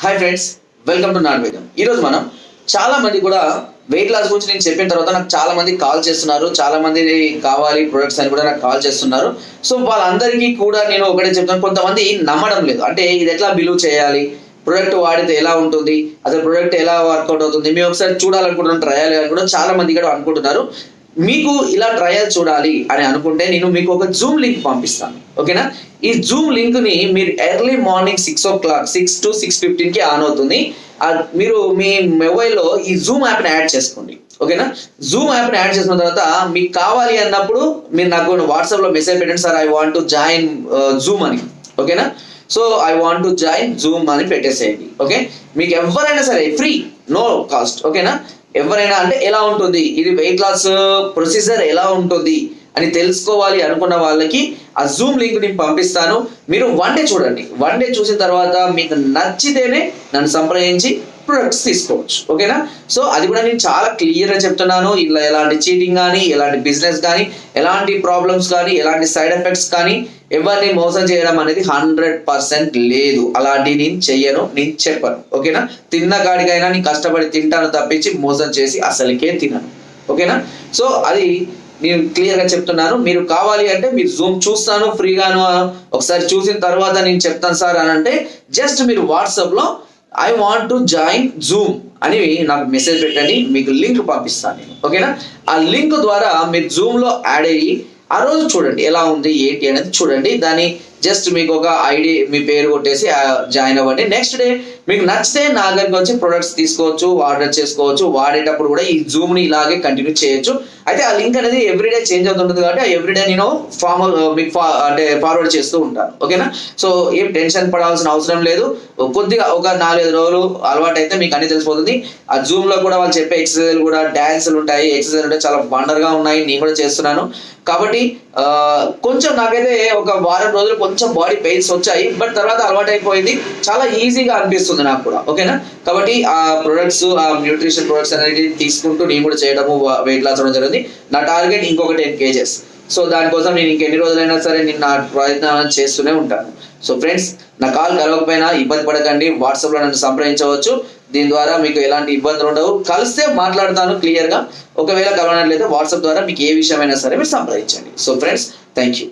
Hi friends welcome to నాన్ వేదం ఈరోజు మనం చాలా మంది కూడా వెయిట్ లాస్ గురించి నేను చెప్పిన తర్వాత నాకు చాలా మంది కాల్ చేస్తున్నారు. చాలా మంది కావాలి ప్రొడక్ట్స్ అని కూడా నాకు కాల్ చేస్తున్నారు. సో వాళ్ళందరికీ కూడా నేను ఒకటే చెప్తాను. కొంతమంది నమ్మడం లేదు. అంటే ఇది ఎట్లా బిలీవ్ చేయాలి? ప్రొడక్ట్ వాడితే ఎలా ఉంటుంది? అసలు ప్రొడక్ట్ ఎలా వర్కౌట్ అవుతుంది? మేము ఒకసారి చూడాలనుకుంటున్నాం ట్రయల్ అని కూడా చాలా మంది కూడా అనుకుంటున్నారు. మీకు ఇలా ట్రయల్ చూడాలి అని అనుకుంటే నేను మీకు ఒక జూమ్ లింక్ పంపిస్తాను. ఓకేనా? ఈ జూమ్ లింక్ని మీరు early morning six o'clock six to six ఫిఫ్టీన్కి on అవుతుంది. మీరు మీ మొబైల్లో ఈ జూమ్ యాప్ని యాడ్ చేసుకోండి. ఓకేనా? జూమ్ యాప్ని యాడ్ చేసిన తర్వాత మీకు కావాలి అన్నప్పుడు మీరు నాకు వాట్సాప్లో మెసేజ్ పెట్టండి. Sir I want to join zoom అని. ఓకేనా? So I want to join zoom అని పెట్టేసేయండి. ఓకే? మీకు ఎవరైనా సరే ఫ్రీ నో కాస్ట్ ఓకేనా? ఎవరైనా అంటే ఎలా ఉంటుంది? ఇది వెయిట్ లాస్ ప్రొసీజర్ ఎలా ఉంటుంది? అని తెలుసుకోవాలి అనుకున్న వాళ్ళకి ఆ జూమ్ లింక్ నేను పంపిస్తాను. మీరు వన్ డే చూడండి. వన్ డే చూసిన తర్వాత మీకు నచ్చితేనే నన్ను సంప్రదించి ప్రొడక్ట్స్ తీసుకోవచ్చు. ఓకేనా సో అది కూడా నేను చాలా క్లియర్గా చెప్తున్నాను. ఇలా ఎలాంటి చీటింగ్ కానీ ఎలాంటి బిజినెస్ కానీ ఎలాంటి ప్రాబ్లమ్స్ కానీ ఎలాంటి సైడ్ ఎఫెక్ట్స్ కానీ ఎవరిని మోసం చేయడం అనేది హండ్రెడ్ పర్సెంట్ లేదు. అలాంటి నేను చెయ్యను నేను చెప్పను. ఓకేనా తిన్న కాడికైనా నేను కష్టపడి తింటాను తప్పించి మోసం చేసి అసలుకే తినను. ఓకేనా సో అది నేను క్లియర్గా చెప్తున్నాను. మీరు కావాలి అంటే మీరు జూమ్ చూస్తాను ఫ్రీగాను ఒకసారి చూసిన తర్వాత నేను చెప్తాను సార్ అని అంటే జస్ట్ మీరు వాట్సాప్లో I want to join zoom అని నాకు మెసేజ్ పెట్టండి మీకు లింక్ పంపిస్తాను నేను. ఓకేనా? ఆ లింక్ ద్వారా మీరు జూమ్లో యాడ్ అయ్యి ఆ రోజు చూడండి ఎలా ఉంది ఏంటి అనేది చూడండి. దాని జస్ట్ మీకు ఒక ఐడి మీ పేరు కొట్టేసి జాయిన్ అవ్వండి. నెక్స్ట్ డే మీకు నచ్చితే నా దగ్గరికి వచ్చి ప్రొడక్ట్స్ తీసుకోవచ్చు ఆర్డర్ చేసుకోవచ్చు వాడేటప్పుడు కూడా ఈ జూమ్ని ఇలాగే కంటిన్యూ చేయొచ్చు. అయితే ఆ లింక్ అనేది ఎవ్రీడే చేంజ్ అవుతుంటుంది కాబట్టి ఆ ఎవ్రీడే నేను ఫార్మల్ మీకు అంటే ఫార్వర్డ్ చేస్తూ ఉంటాను. ఓకేనా సో ఏం టెన్షన్ పడాల్సిన అవసరం లేదు. కొద్దిగా ఒక నాలుగైదు రోజులు అలవాటు అయితే మీకు అన్ని తెలిసిపోతుంది. ఆ జూమ్లో కూడా వాళ్ళు చెప్పే ఎక్సర్సైజ్ కూడా డాన్సులు ఉంటాయి. ఎక్సర్సైజ్ ఉంటాయి చాలా వండర్గా ఉన్నాయి. నేను కూడా చేస్తున్నాను. కాబట్టి కొంచెం నాకైతే ఒక వారం రోజులు కొంచెం బాడీ పెయిన్స్ వచ్చాయి బట్ తర్వాత అలవాటు అయిపోయింది చాలా ఈజీగా అనిపిస్తుంది నాకు కూడా ఓకేనా? కాబట్టి ఆ ప్రొడక్ట్స్ ఆ న్యూట్రిషన్ ప్రొడక్ట్స్ అనేది తీసుకుంటూ నేను కూడా చేయడము వెయిట్ లాస్ అవడం జరిగింది. నా టార్గెట్ ఇంకొక టెన్ కేజెస్ సో దానికోసం నేను ఇంకెన్ని రోజులైనా సరే నేను నా ప్రయత్నం చేస్తూనే ఉంటాను. సో ఫ్రెండ్స్ నా కాల్ కలవకపోయినా ఇబ్బంది పడకండి. వాట్సాప్లో నన్ను సంప్రదించవచ్చు. దీని ద్వారా మీకు ఎలాంటి ఇబ్బందులు ఉండవు. కలిస్తే మాట్లాడతాను క్లియర్గా ఒకవేళ కలవనట్లయితే వాట్సాప్ ద్వారా మీకు ఏ విషయమైనా సరే మీరు సంప్రదించండి. So friends thank you